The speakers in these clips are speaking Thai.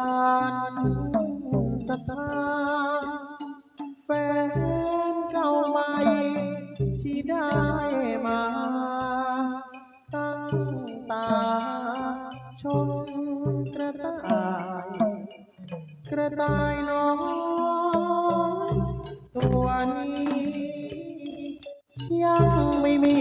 การสตาแฟนเก่าใหม่ที่ได้มาตั้งตาชมกระต่าย กระต่ายน้อยตัวนี้ยังไม่มี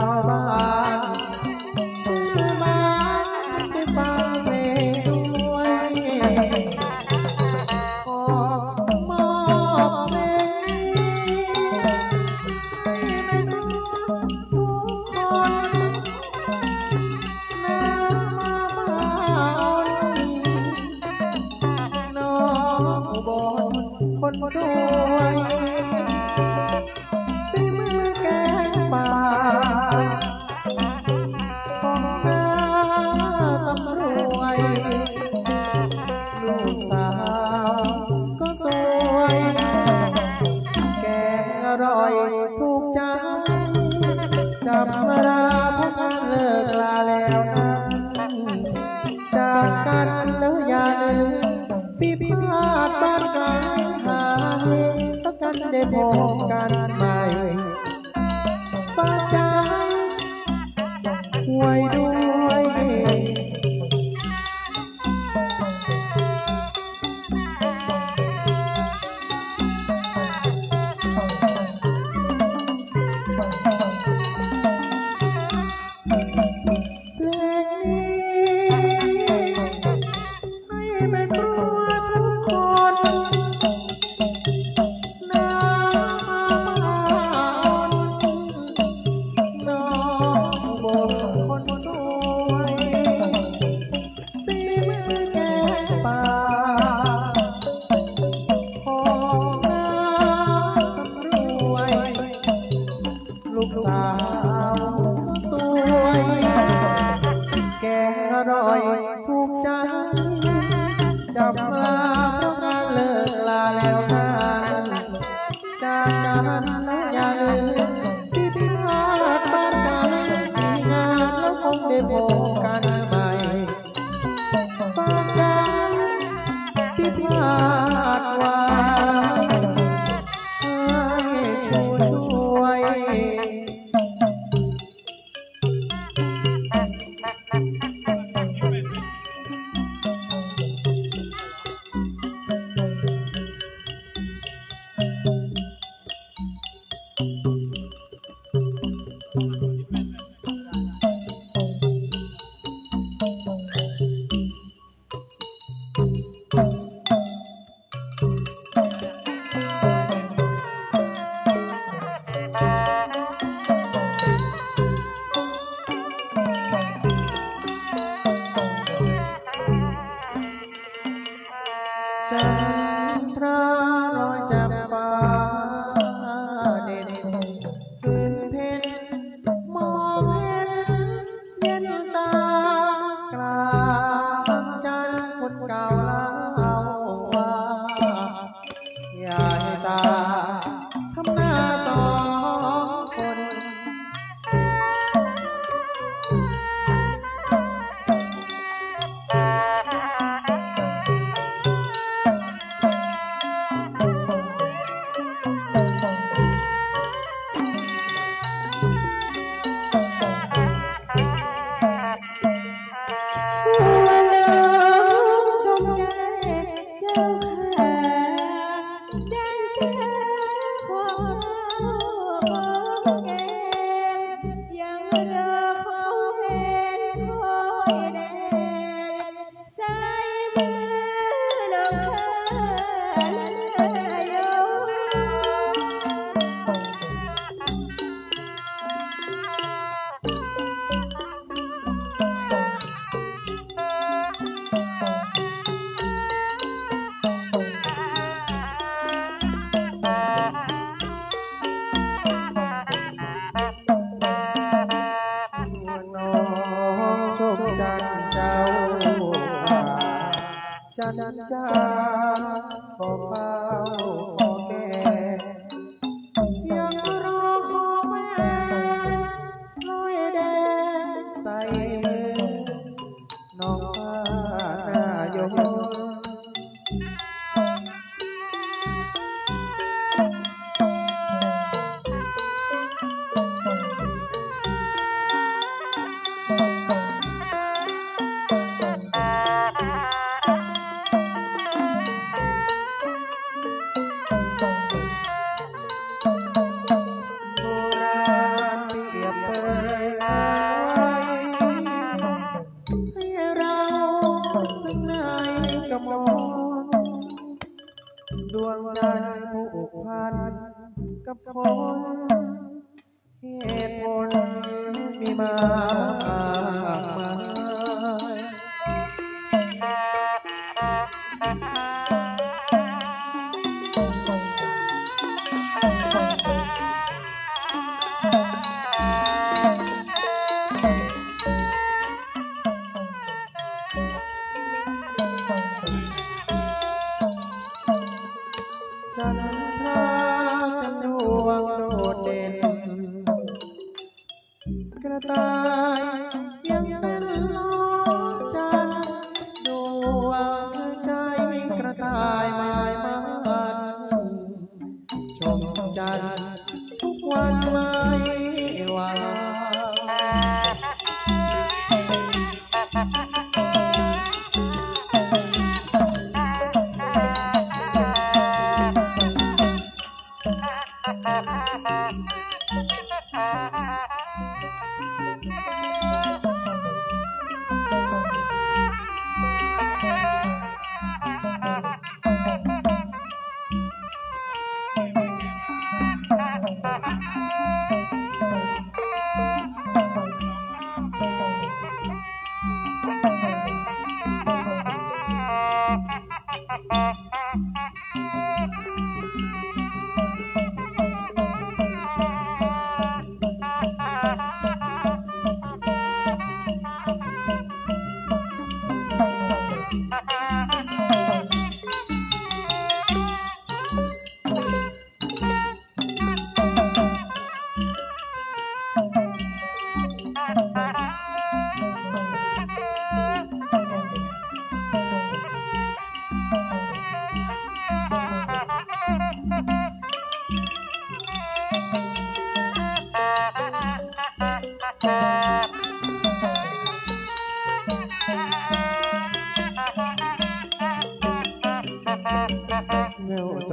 啊 de boca ร่อยถูกใจจับ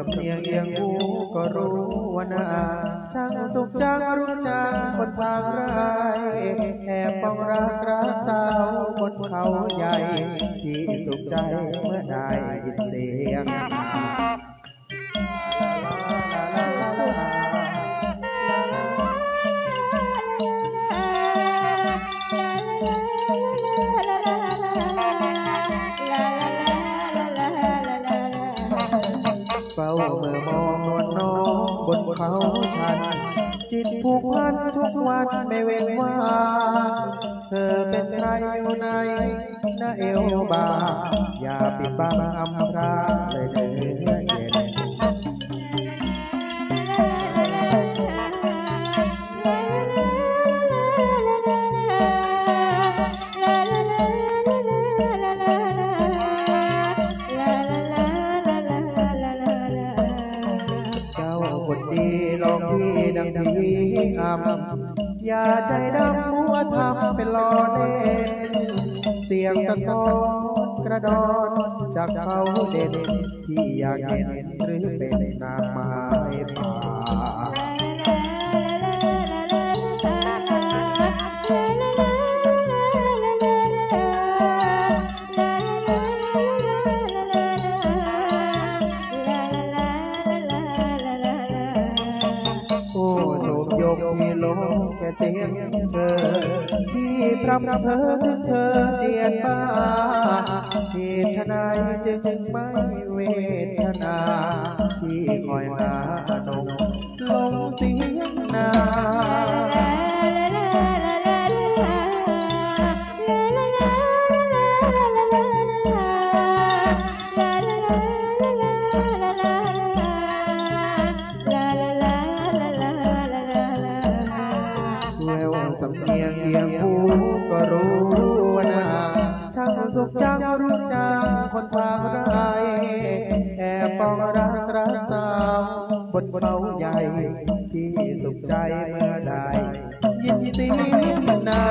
สำเนียงเอียงหูก็รู้ว่านาช่างสุขจังรู้จังคนทางรายแอบปองรักรักสาวบนเขาใหญ่ ที่สุขใจเมื่อได้ยินเสียง จิตผูกพันทุกวันไม่เว้นว่างเธอเป็นใครอยู่ในหน้าเอวบางอย่าปิดบังอำพรางเลยเนื้อ อย่าใจดำมัวทำเป็นลอเล่นเสียงสะท้อนกระดอนจากเขาเด่นที่อยากเห็น ลงแค่เสียงเธอที่พรำเพอถึงเธอเจียนบ้าเหตุไฉนจึงจึงไม่เวทนาที่คอยหาอนงลงเสียงนา ปองรักรักสาวบนเขาใหญ่ ที่สุขใจเมื่อได้ยินเสียงนา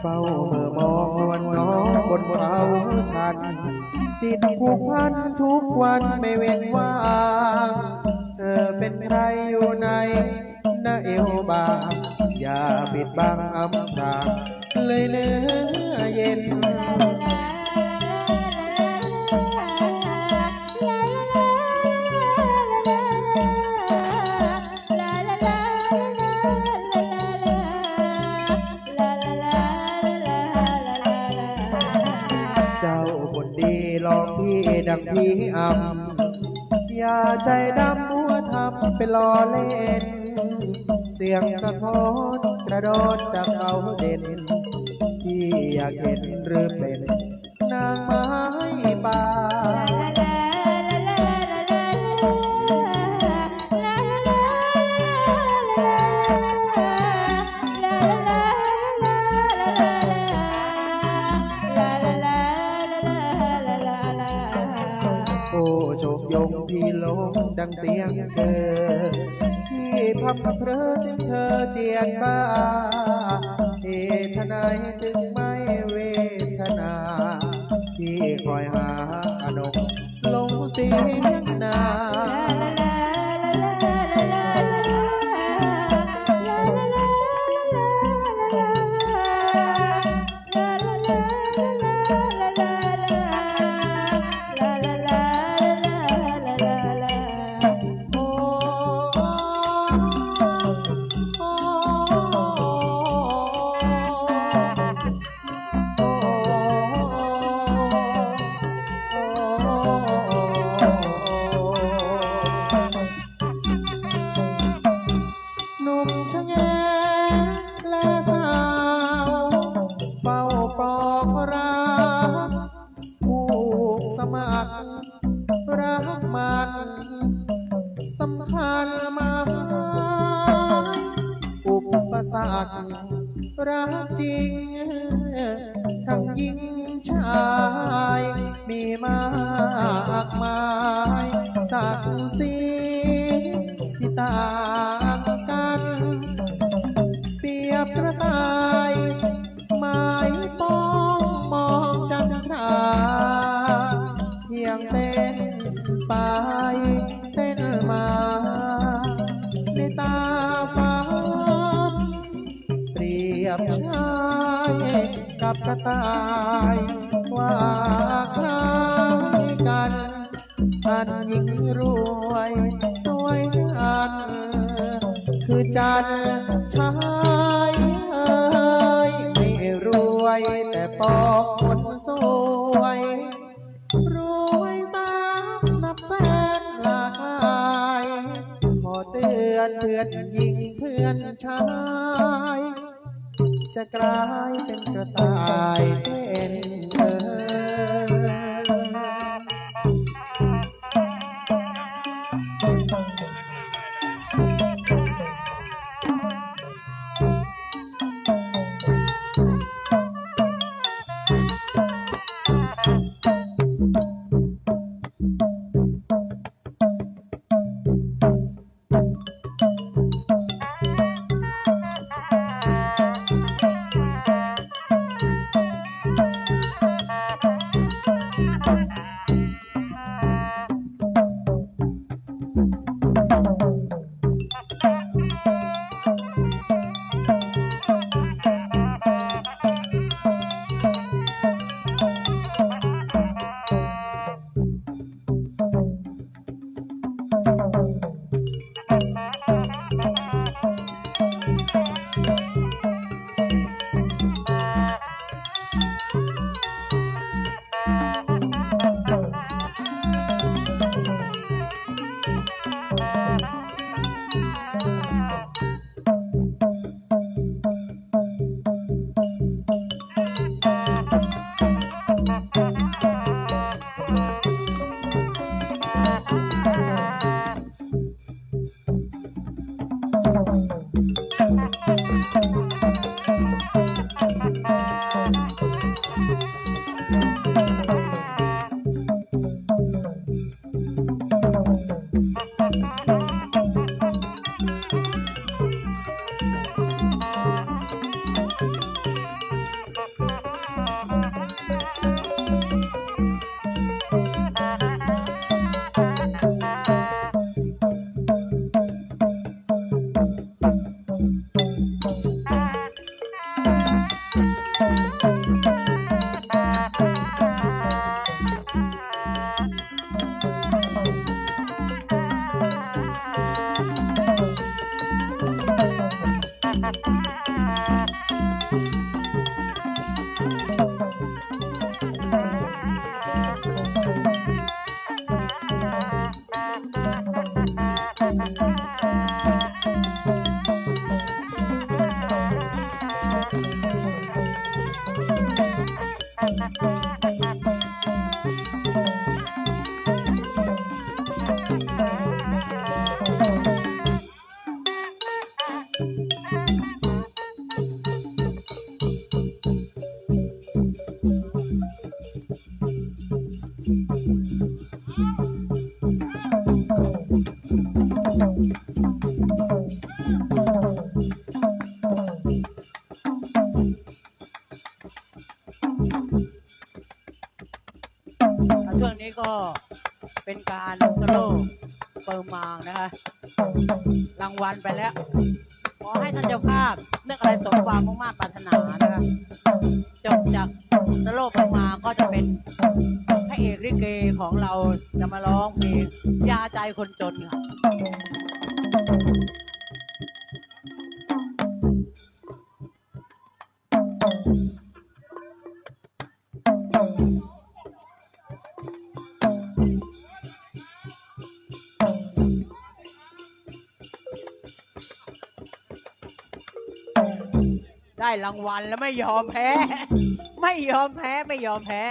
เฝ้าเมื่อมองนวลน้องบนเขาชันจิตผูกพันทุ วันไม่เว้นว่าำอย่าใจดำมัวทำไปล้อเล่น เสียงสะท้อนกระโดดจากเขาเด่น ที่อยากเห็นหรือเป็นนางไม้ป่า प्रति กับกระต่ายว่าครายกันอันหญิงรวย สวยอัน คือจันชายเอ้ยไม่รวย แต่ปอกคนสวย รวยสามนับแสนหลากหลายขอเตือนเพื่อนหญิงเพื่อนชายจะกลายเป็น guide. সকালবেলা ยอมแพ้ ไม่ยอมแพ้ไม่ยอมแพ้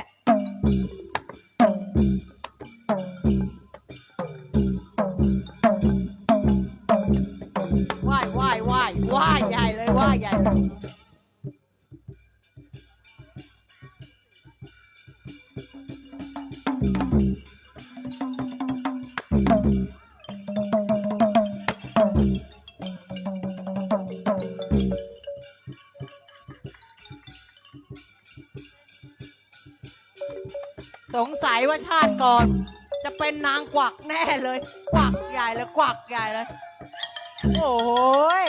ว่ายว่ายว่ายว่ายใหญ่เลยว่ายใหญ่ ว่าชาติก่อน จะเป็นนางกวักแน่เลย กวักใหญ่เลย กวักใหญ่เลย โอ้ย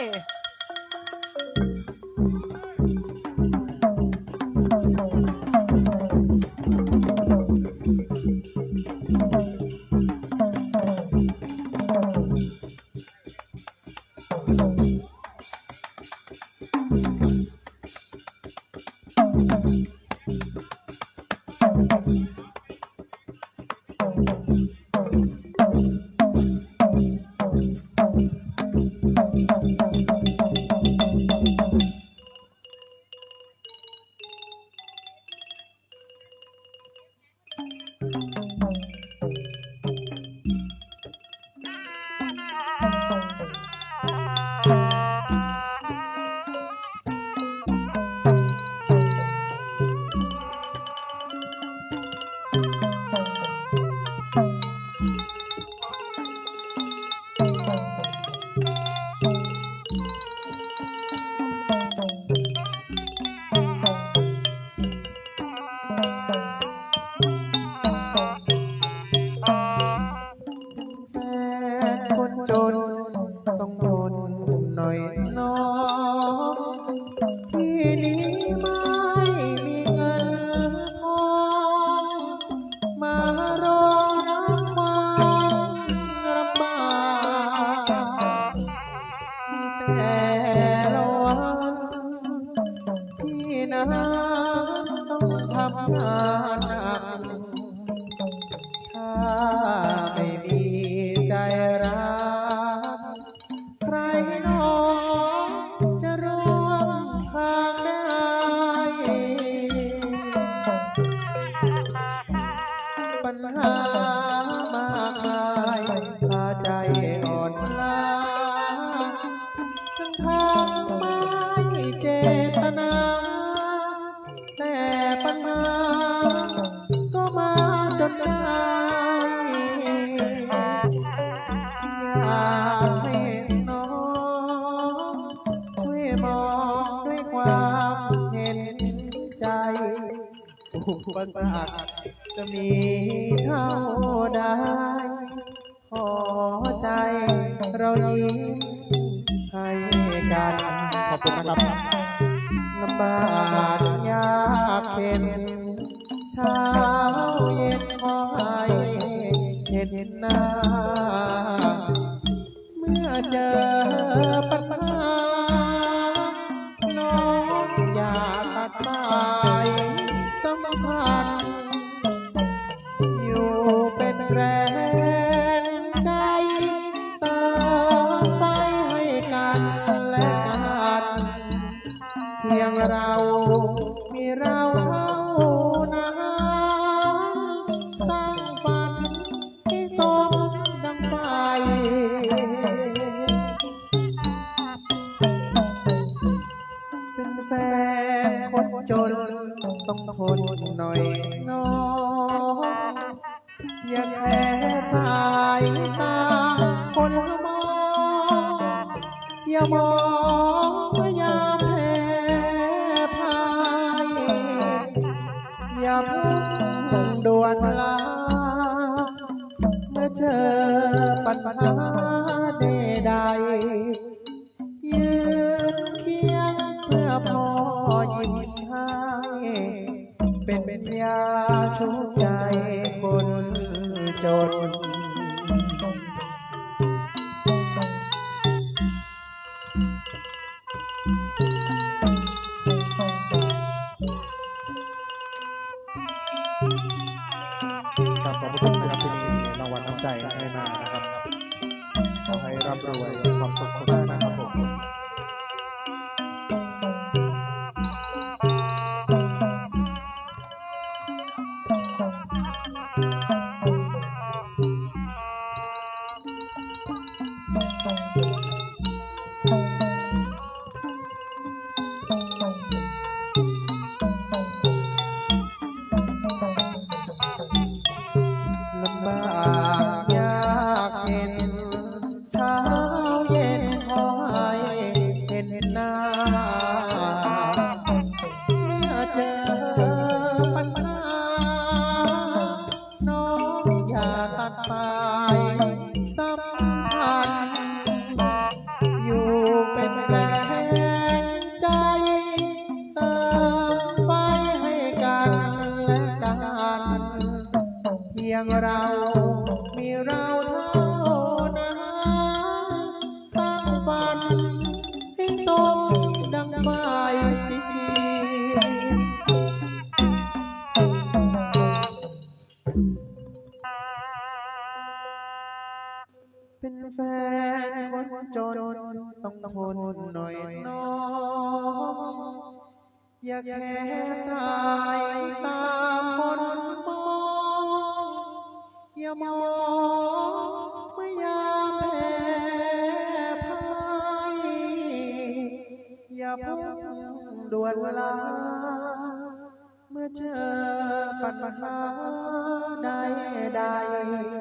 เจตนา แต่ปัญหา ก็มาจนได้จึงอยากให้น้องช่วยมองด้วยความเห็นใจอุปสรรค เป็นยาชุบใจคนจน văn đại đại